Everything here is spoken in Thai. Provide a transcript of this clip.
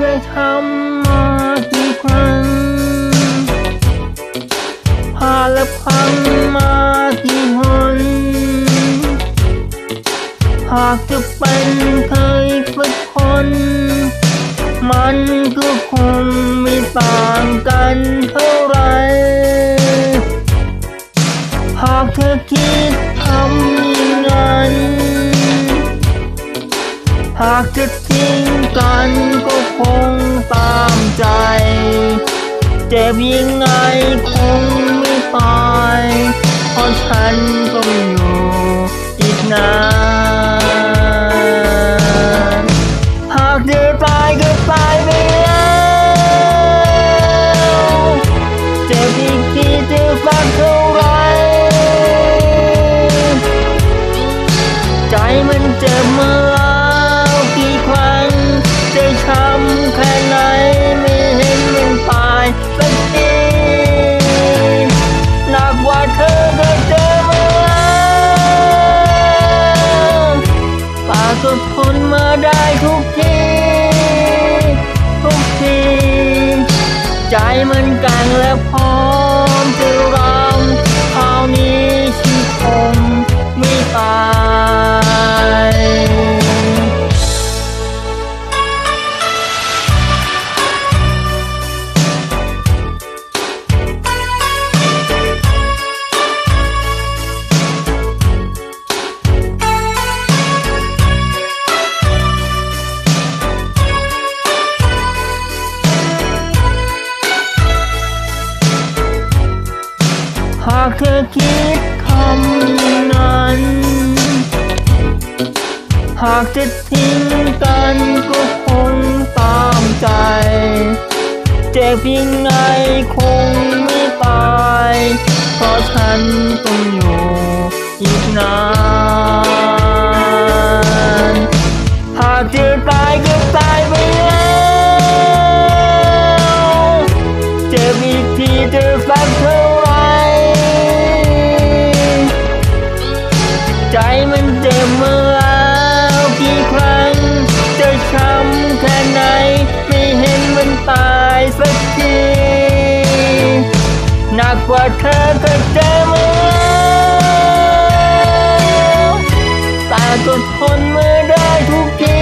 ได้ทำมากี่ครั้งผ่าและพังมากี่หนหากจะเป็นใครฝึกคนมันก็คงไม่ต่างกันเท่าไรหากเธอคิดทำอย่งนั้นหากจะทิ้ เจ็บยังไงคงไม่ตายเพราะฉันก็ ดทนมาได้ทุกที ทุกที ใจมันกังากเธอคิดคำนั้น หากจะทิ้งกันก็คงตามใจ เจ็บยังไงคงไม่ตาย เพราะฉันต้องอยู่อีกนาน หากเธอตายก็ ว่าเธอเคยเจอมาแต่ก็ทนไม่ได้ทุกที